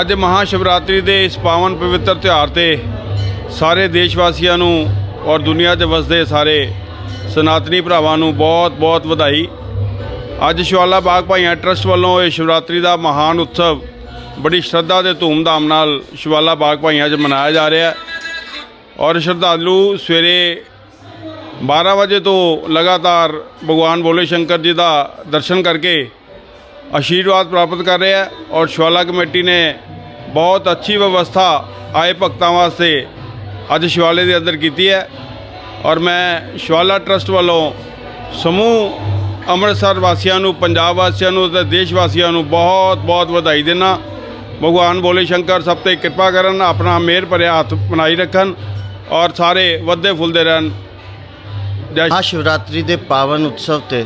ਅੱਜ ਮਹਾ ਸ਼ਿਵਰਾਤਰੀ ਦੇ ਇਸ ਪਾਵਨ ਪਵਿੱਤਰ ਤਿਉਹਾਰ ਤੇ ਸਾਰੇ ਦੇਸ਼ ਵਾਸੀਆਂ ਨੂੰ ਔਰ ਦੁਨੀਆ 'ਚ ਵਸਦੇ ਸਾਰੇ ਸਨਾਤਨੀ ਭਰਾਵਾਂ ਨੂੰ ਬਹੁਤ-ਬਹੁਤ ਵਧਾਈ। ਅੱਜ ਸ਼ਿਵਾਲਾ ਬਾਗ ਭਾਈਆਂ ਟਰਸਟ ਵੱਲੋਂ ਇਹ ਸ਼ਿਵਰਾਤਰੀ ਦਾ ਮਹਾਨ ਉਤਸਵ ਬੜੀ ਸ਼ਰਧਾ ਤੇ ਧੂਮਧਾਮ ਨਾਲ ਸ਼ਿਵਾਲਾ ਬਾਗ ਭਾਈਆਂ 'ਚ ਮਨਾਇਆ ਜਾ ਰਿਹਾ ਹੈ। ਔਰ ਸ਼ਰਧਾਲੂ ਸਵੇਰੇ 12 ਵਜੇ ਤੋਂ ਲਗਾਤਾਰ ਭਗਵਾਨ ਬੋਲੇ ਸ਼ੰਕਰ ਜੀ ਦਾ ਦਰਸ਼ਨ ਕਰਕੇ ਆਸ਼ੀਰਵਾਦ ਪ੍ਰਾਪਤ ਕਰ ਰਿਹਾ ਹੈ ਔਰ ਸ਼ਿਵਾਲਾ ਕਮੇਟੀ ਨੇ ਬਹੁਤ ਅੱਛੀ ਵਿਵਸਥਾ ਆਏ ਭਗਤਾਂ ਵਾਸਤੇ ਅੱਜ ਸ਼ਿਵਾਲੇ ਦੇ ਅੰਦਰ ਕੀਤੀ ਹੈ ਔਰ ਮੈਂ ਸ਼ਵਾਲਾ ਟਰਸਟ ਵੱਲੋਂ ਸਮੂਹ ਅੰਮ੍ਰਿਤਸਰ ਵਾਸੀਆਂ ਨੂੰ, ਪੰਜਾਬ ਵਾਸੀਆਂ ਨੂੰ ਤੇ ਦੇਸ਼ ਵਾਸੀਆਂ ਨੂੰ ਬਹੁਤ ਬਹੁਤ ਵਧਾਈ ਦਿੰਦਾ ਭਗਵਾਨ ਬੋਲੇ ਸ਼ੰਕਰ ਸਭ ਤੇ ਕਿਰਪਾ ਕਰਨ, ਆਪਣਾ ਮਿਹਰ ਭਰਿਆ ਹੱਥ ਬਣਾਈ ਰੱਖਣ ਔਰ ਸਾਰੇ ਵੱਧਦੇ ਫੁੱਲਦੇ ਰਹਿਣ। ਜੈ ਮਹਾਸ਼ਿਵਰਾਤਰੀ ਦੇ ਪਾਵਨ ਉਤਸਵ ਤੇ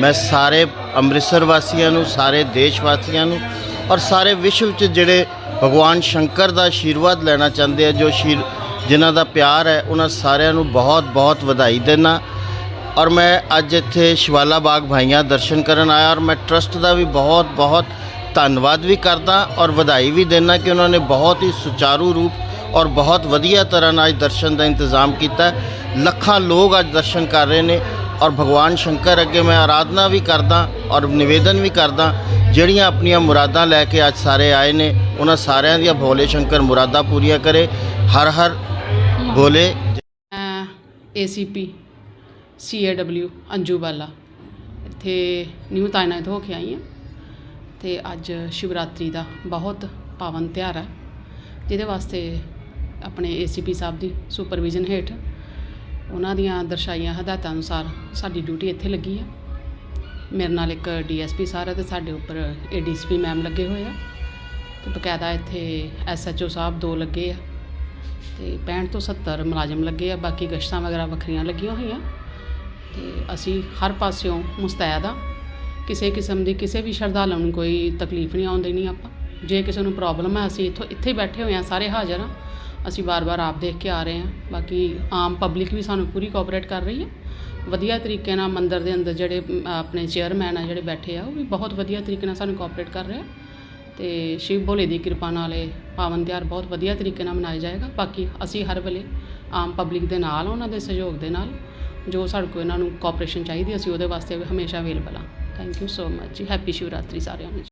ਮੈਂ ਸਾਰੇ ਅੰਮ੍ਰਿਤਸਰ ਵਾਸੀਆਂ ਨੂੰ, ਸਾਰੇ ਦੇਸ਼ ਵਾਸੀਆਂ ਨੂੰ ਔਰ ਸਾਰੇ ਵਿਸ਼ਵ 'ਚ ਜਿਹੜੇ ਭਗਵਾਨ ਸ਼ੰਕਰ ਦਾ ਆਸ਼ੀਰਵਾਦ ਲੈਣਾ ਚਾਹੁੰਦੇ ਆ, ਜੋ ਸ਼ੀਰ ਜਿਨ੍ਹਾਂ ਦਾ ਪਿਆਰ ਹੈ, ਉਹਨਾਂ ਸਾਰਿਆਂ ਨੂੰ ਬਹੁਤ ਬਹੁਤ ਵਧਾਈ ਦੇਣਾ ਔਰ ਮੈਂ ਅੱਜ ਇੱਥੇ ਸ਼ਿਵਾਲਾ ਬਾਗ ਭਾਈਆਂ ਦਰਸ਼ਨ ਕਰਨ ਆਇਆ ਔਰ ਮੈਂ ਟਰਸਟ ਦਾ ਵੀ ਬਹੁਤ ਬਹੁਤ ਧੰਨਵਾਦ ਵੀ ਕਰਦਾ ਔਰ ਵਧਾਈ ਵੀ ਦੇਣਾ ਕਿ ਉਹਨਾਂ ਨੇ ਬਹੁਤ ਹੀ ਸੁਚਾਰੂ ਰੂਪ ਔਰ ਬਹੁਤ ਵਧੀਆ ਤਰ੍ਹਾਂ ਨਾਲ ਦਰਸ਼ਨ ਦਾ ਇੰਤਜ਼ਾਮ ਕੀਤਾ। ਲੱਖਾਂ ਲੋਕ ਅੱਜ ਦਰਸ਼ਨ ਕਰ ਰਹੇ ਨੇ ਔਰ ਭਗਵਾਨ ਸ਼ੰਕਰ ਅੱਗੇ ਮੈਂ ਆਰਾਧਨਾ ਵੀ ਕਰਦਾ ਔਰ ਨਿਵੇਦਨ ਵੀ ਕਰਦਾ, ਜਿਹੜੀਆਂ ਆਪਣੀਆਂ ਮੁਰਾਦਾਂ ਲੈ ਕੇ ਅੱਜ ਸਾਰੇ ਆਏ ਨੇ, ਉਹਨਾਂ ਸਾਰਿਆਂ ਦੀਆਂ ਭੋਲੇ ਸ਼ੰਕਰ ਮੁਰਾਦਾਂ ਪੂਰੀਆਂ ਕਰੇ। ਹਰ ਹਰ ਭੋਲੇ ਮੈਂ ਏਸੀਪੀ ਸੀਏਡਬਲਿਊ ਅੰਜੂ ਬਾਲਾ ਇੱਥੇ ਨਿਊ ਤਾਇਨਾਤ ਹੋ ਕੇ ਆਈ ਹਾਂ ਤੇ ਅੱਜ ਸ਼ਿਵਰਾਤਰੀ ਦਾ ਬਹੁਤ ਪਾਵਨ ਤਿਉਹਾਰ ਹੈ, ਜਿਹਦੇ ਵਾਸਤੇ ਆਪਣੇ ਏਸੀਪੀ ਸਾਹਿਬ ਦੀ ਸੁਪਰਵਿਜ਼ਨ ਹੇਠ ਉਹਨਾਂ ਦੀਆਂ ਦਰਸਾਈਆਂ ਹਦਾਇਤਾਂ ਅਨੁਸਾਰ ਸਾਡੀ ਡਿਊਟੀ ਇੱਥੇ ਲੱਗੀ ਆ। ਮੇਰੇ ਨਾਲ ਇੱਕ ਡੀਐਸਪੀ ਸਰ ਹੈ ਤੇ ਸਾਡੇ ਉੱਪਰ ਏਡੀਸੀਪੀ ਮੈਮ ਲੱਗੇ ਹੋਏ ਆ। ਤੇ ਬਕਾਇਦਾ ਇੱਥੇ ਐਸਐਚਓ ਸਾਹਿਬ ਦੋ ਲੱਗੇ ਆ ਤੇ 65 ਤੋਂ 70 ਮੁਲਾਜ਼ਮ ਲੱਗੇ ਆ, ਬਾਕੀ ਗਸ਼ਤਾਂ ਵਗੈਰਾ ਵੱਖਰੀਆਂ ਲੱਗੀਆਂ ਹੋਈਆਂ। ਤੇ ਅਸੀਂ ਹਰ ਪਾਸਿਓਂ ਮੁਸਤੈਦ ਆ। ਕਿਸੇ ਕਿਸਮ ਦੀ ਕਿਸੇ ਵੀ ਸ਼ਰਧਾਲੂ ਨੂੰ ਕੋਈ ਤਕਲੀਫ ਨਹੀਂ ਆਉਣ ਦੇਣੀ ਆਪਾਂ। ਜੇ ਕਿਸੇ ਨੂੰ ਪ੍ਰੋਬਲਮ ਹੈ ਅਸੀਂ ਇੱਥੋਂ ਇੱਥੇ ਬੈਠੇ ਹੋਏ ਆ, ਸਾਰੇ ਹਾਜ਼ਰ ਆ। ਅਸੀਂ ਵਾਰ-ਵਾਰ ਆਪ ਦੇਖ ਕੇ ਆ ਰਹੇ ਹਾਂ। ਬਾਕੀ ਆਮ ਪਬਲਿਕ ਵੀ ਸਾਨੂੰ ਪੂਰੀ ਕੋਆਪਰੇਟ ਕਰ ਰਹੀ ਹੈ। ਵਧੀਆ ਤਰੀਕੇ ਨਾਲ ਮੰਦਿਰ ਦੇ ਅੰਦਰ ਜਿਹੜੇ ਆਪਣੇ ਚੇਅਰਮੈਨ ਆ ਜਿਹੜੇ ਬੈਠੇ ਆ, ਉਹ ਵੀ ਬਹੁਤ ਵਧੀਆ ਤਰੀਕੇ ਨਾਲ ਸਾਨੂੰ ਕੋਆਪਰੇਟ ਕਰ ਰਿਹਾ ਆ। ਤੇ ਸ਼ਿਵ ਭੋਲੇ ਦੀ ਕਿਰਪਾ ਨਾਲ ਇਹ ਪਾਵਨ ਤਿਉਹਾਰ ਬਹੁਤ ਵਧੀਆ ਤਰੀਕੇ ਨਾਲ ਮਨਾਇਆ ਜਾਏਗਾ। ਬਾਕੀ ਅਸੀਂ ਹਰ ਵੇਲੇ ਆਮ ਪਬਲਿਕ ਦੇ ਨਾਲ, ਉਹਨਾਂ ਦੇ ਸਹਿਯੋਗ ਦੇ ਨਾਲ ਜੋ ਸਾਡੇ ਕੋਲ ਇਹਨਾਂ ਨੂੰ ਕੋਆਪਰੇਸ਼ਨ ਚਾਹੀਦੀ ਅਸੀਂ ਉਹਦੇ ਵਾਸਤੇ ਹਮੇਸ਼ਾ ਅਵੇਲੇਬਲ ਆ ਥੈਂਕ ਯੂ ਸੋ ਮਚ ਜੀ। ਹੈਪੀ ਸ਼ਿਵਰਾਤਰੀ ਸਾਰਿਆਂ ਨੂੰ ਜੀ।